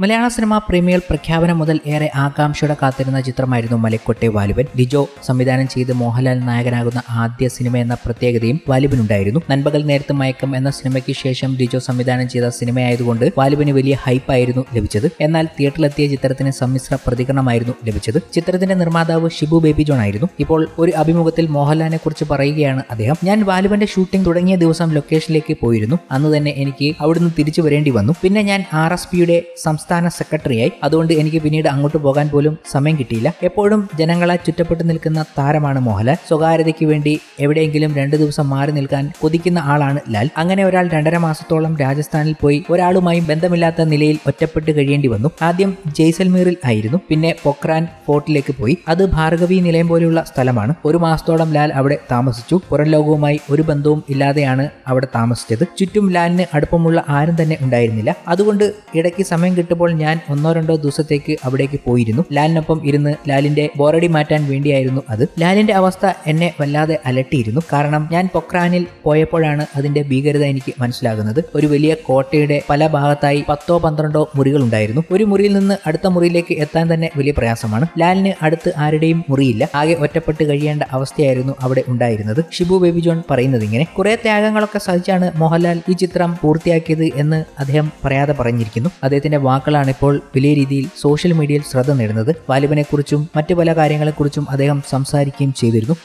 മലയാള cinema premier പ്രഖ്യാപനം മുതൽ ഏറെ ആകാംക്ഷയോടെ കാത്തിരുന്ന ചിത്രമായിരുന്നു മലക്കോട്ടെ വാലുവൻ. ലിജോ സംവിധാനം ചെയ്ത് മോഹൻലാൽ നായകനാകുന്ന ആദ്യ സിനിമ എന്ന പ്രത്യേകതയും വാലുവിനുണ്ടായിരുന്നു. നൻപകൽ നേരത്തെ മയക്കം എന്ന സിനിമയ്ക്ക് ശേഷം ലിജോ സംവിധാനം ചെയ്ത സിനിമയായതുകൊണ്ട് വാലുവിന് വലിയ ഹൈപ്പായിരുന്നു ലഭിച്ചത്. എന്നാൽ തിയേറ്ററിലെത്തിയ ചിത്രത്തിന് സമ്മിശ്ര പ്രതികരണമായിരുന്നു ലഭിച്ചത്. ചിത്രത്തിന്റെ നിർമ്മാതാവ് ഷിബു ബേബി ജോൺ ആയിരുന്നു. ഇപ്പോൾ ഒരു അഭിമുഖത്തിൽ മോഹൻലാലിനെ കുറിച്ച് പറയുകയാണ് അദ്ദേഹം. ഞാൻ വാലുവിന്റെ ഷൂട്ടിംഗ് തുടങ്ങിയ ദിവസം ലൊക്കേഷനിലേക്ക് പോയിരുന്നു. അന്ന് തന്നെ എനിക്ക് അവിടുന്ന് തിരിച്ചു വരേണ്ടി വന്നു. പിന്നെ ഞാൻ ആർ എസ് പിയുടെ സംസ്ഥാന സെക്രട്ടറിയായി. അതുകൊണ്ട് എനിക്ക് പിന്നീട് അങ്ങോട്ട് പോകാൻ പോലും സമയം കിട്ടിയില്ല. എപ്പോഴും ജനങ്ങളെ ചുറ്റപ്പെട്ടു നിൽക്കുന്ന താരമാണ് മോഹൻലാൽ. സ്വകാര്യതയ്ക്ക് വേണ്ടി എവിടെയെങ്കിലും രണ്ടു ദിവസം മാറി നിൽക്കാൻ കൊതിക്കുന്ന ആളാണ് ലാൽ. അങ്ങനെ ഒരാൾ രണ്ടര മാസത്തോളം രാജസ്ഥാനിൽ പോയി ഒരാളുമായും ബന്ധമില്ലാത്ത നിലയിൽ ഒറ്റപ്പെട്ട് കഴിയേണ്ടി വന്നു. ആദ്യം ജയ്സൽമീറിൽ ആയിരുന്നു. പിന്നെ പൊക്രാൻ ഫോർട്ടിലേക്ക് പോയി. അത് ഭാർഗവി നിലയം പോലെയുള്ള സ്ഥലമാണ്. ഒരു മാസത്തോളം ലാൽ അവിടെ താമസിച്ചു. പുറം ലോകവുമായി ഒരു ബന്ധവും ഇല്ലാതെയാണ് അവിടെ താമസിച്ചത്. ചുറ്റും ലാലിന് അടുപ്പമുള്ള ആരും തന്നെ ഉണ്ടായിരുന്നില്ല. അതുകൊണ്ട് ഇടയ്ക്ക് സമയം കിട്ടുമ്പോൾ ഞാൻ ഒന്നോ രണ്ടോ ദിവസത്തേക്ക് അവിടേക്ക് പോയിരുന്നു. ലാലിനൊപ്പം ഇരുന്ന് ലാലിന്റെ ബോറടി മാറ്റാൻ വേണ്ടിയായിരുന്നു അത്. ലാലിന്റെ അവസ്ഥ എന്നെ വല്ലാതെ അലട്ടിയിരുന്നു. കാരണം ഞാൻ പൊക്രാനിൽ പോയപ്പോഴാണ് അതിന്റെ ഭീകരത എനിക്ക് മനസ്സിലാകുന്നത്. ഒരു വലിയ കോട്ടയുടെ പല ഭാഗത്തായി പത്തോ പന്ത്രണ്ടോ മുറികൾ ഉണ്ടായിരുന്നു. ഒരു മുറിയിൽ നിന്ന് അടുത്ത മുറിയിലേക്ക് എത്താൻ തന്നെ വലിയ പ്രയാസമാണ്. ലാലിന് അടുത്ത് ആരുടെയും മുറിയില്ല. ആകെ ഒറ്റപ്പെട്ട് കഴിയേണ്ട അവസ്ഥയായിരുന്നു അവിടെ ഉണ്ടായിരുന്നത്. ഷിബു ബേബി ജോൺ പറയുന്നത് ഇങ്ങനെ കുറെ ത്യാഗങ്ങളൊക്കെ സഹിച്ചാണ് മോഹൻലാൽ ഈ ചിത്രം പൂർത്തിയാക്കിയത് എന്ന് അദ്ദേഹം പറയാതെ പറഞ്ഞിരിക്കുന്നു. അദ്ദേഹത്തിന്റെ വാക്കുകളാണിപ്പോൾ വലിയ രീതിയിൽ സോഷ്യൽ മീഡിയയിൽ ശ്രദ്ധ നേടുന്നത്. വാലിബനെക്കുറിച്ചും മറ്റു പല കാര്യങ്ങളെക്കുറിച്ചും അദ്ദേഹം സംസാരിക്കുകയും ചെയ്തിരുന്നു.